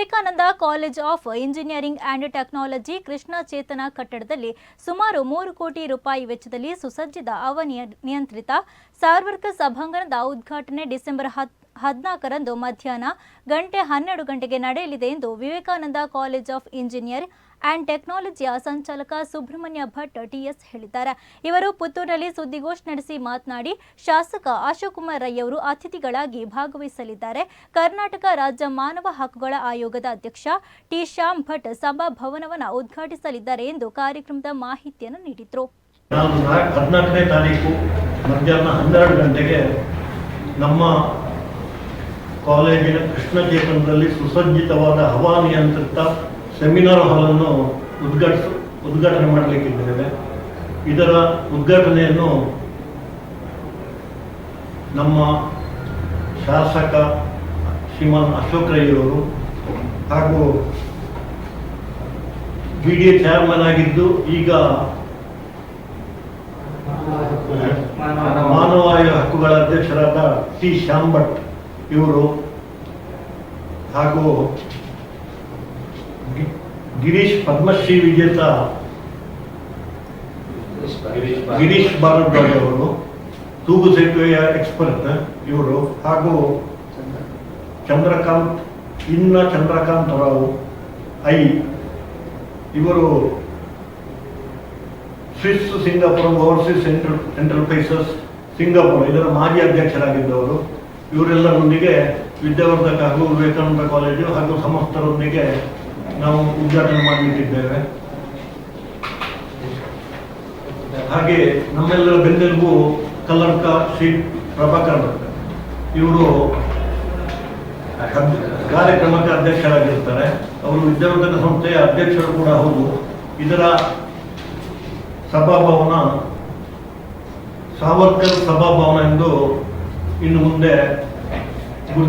Vivekananda college of engineering and technology Krishna Chetana ಕಟ್ಟಡದಲ್ಲಿ ಸುಮಾರು ಮೂರು ಕೋಟಿ ರೂಪಾಯಿ ವೆಚ್ಚದಲ್ಲಿ ಸುಸಜ್ಜಿತ ಅವನಿಯ ನಿಯಂತ್ರಿತ ಸಾರ್ವರ್ಕ ಸಭಾಂಗಣದ ಉದ್ಘಾಟನೆ ಡಿಸೆಂಬರ್ ಹತ್ ಹದಿನಾಲ್ಕರಂದು ಮಧ್ಯಾಹ್ನ ಗಂಟೆ ಹನ್ನೆರಡು ಗಂಟೆಗೆ ನಡೆಯಲಿದೆ ಎಂದು Vivekananda college of engineer and ಟೆಕ್ನಾಲಜಿಯ ಸಂಚಾಲಕ ಸುಬ್ರಹ್ಮಣ್ಯ ಭಟ್ ಟಿಎಸ್ ಹೇಳಿದ್ದಾರೆ. ಇವರು ಪುತ್ತೂರಿನಲ್ಲಿ ಸುದ್ದಿಗೋಷ್ಠಿ ನಡೆಸಿ ಮಾತನಾಡಿ, ಶಾಸಕ ಅಶೋಕ್ ಕುಮಾರ್ ರೈ ಅವರು ಅತಿಥಿಗಳಾಗಿ ಭಾಗವಹಿಸಲಿದ್ದಾರೆ. ಕರ್ನಾಟಕ ರಾಜ್ಯ ಮಾನವ ಹಕ್ಕುಗಳ ಆಯೋಗದ ಅಧ್ಯಕ್ಷ ಟಿ ಶ್ಯಾಮ್ ಭಟ್ ಸಭಾಭವನವನ್ನು ಉದ್ಘಾಟಿಸಲಿದ್ದಾರೆ ಎಂದು ಕಾರ್ಯಕ್ರಮದ ಮಾಹಿತಿಯನ್ನು ನೀಡಿದರು. ಹದಿನಾಲ್ಕನೇ ತಾರೀಕು ಮಧ್ಯಾಹ್ನ ಹನ್ನೆರಡು ಗಂಟೆಗೆ ನಮ್ಮ ಕಾಲೇಜಿನ ಕೃಷ್ಣ ಚೇತನದಲ್ಲಿ ಸುಸಜ್ಜಿತವಾದ ಹವಾನಿಯಂತ್ರಿತ ಸೆಮಿನಾರ್ ಹಾಲನ್ನು ಉದ್ಘಾಟಿಸ ಉದ್ಘಾಟನೆ ಮಾಡಲಿಕ್ಕಿದ್ದೇವೆ. ಇದರ ಉದ್ಘಾಟನೆಯನ್ನು ನಮ್ಮ ಶಾಸಕ ಶ್ರೀಮಾನ್ ಅಶೋಕ್ ರೈ ಅವರು ಹಾಗೂ ಬಿ ಡಿ ಎ ಚೇರ್ಮನ್ ಆಗಿದ್ದು ಈಗ ಮಾನವ ಹಕ್ಕುಗಳ ಅಧ್ಯಕ್ಷರಾದ ಟಿ ಶ್ಯಾಮ್ ಭಟ್ ಇವರು ಹಾಗೂ ಗಿರೀಶ್ ಪದ್ಮಶ್ರೀ ವಿಜೇತ ಗಿರೀಶ್ ಭಾರದ್ವಾಜ್ ಅವರು, ತೂಗು ಸೇತುವೆಯ ಎಕ್ಸ್ಪರ್ಟ್ ಇವರು ಹಾಗೂ ಚಂದ್ರಕಾಂತ್, ಇನ್ನ ಚಂದ್ರಕಾಂತ್ ರಾವ್, ಐ, ಇವರು Swiss Singapore overseas enterprises Singapore, ಇದರ ಮಾಜಿ ಅಧ್ಯಕ್ಷರಾಗಿದ್ದವರು. ಇವರೆಲ್ಲರೊಂದಿಗೆ ವಿದ್ಯಾವರ್ಧಕ, ಹಾಗೂ ವಿವೇಕಾನಂದ ಕಾಲೇಜು ಹಾಗೂ ಸಮಸ್ತರೊಂದಿಗೆ ನಾವು ಉದ್ಘಾಟನೆ ಮಾಡಲಿಕ್ಕಿದ್ದೇವೆ. ಹಾಗೆ ನಮ್ಮೆಲ್ಲರ ಬೆನ್ನೆಲುಬು ಕಲ್ಲರ್ಕ ಶ್ರೀ ಪ್ರಭಾಕರ್ ಇವರು ಕಾರ್ಯಕ್ರಮಕ್ಕೆ ಅಧ್ಯಕ್ಷರಾಗಿರ್ತಾರೆ. ಅವರು ವಿದ್ಯಾವರ್ಧಕ ಸಂಸ್ಥೆಯ ಅಧ್ಯಕ್ಷರು ಕೂಡ ಹೌದು. ಇದರ ಸಭಾಭವನ ಸಾವರ್ಕರ್ ಸಭಾಭವನ ಎಂದು ಇನ್ನು ಮುಂದೆ ಗುರುತಿಸ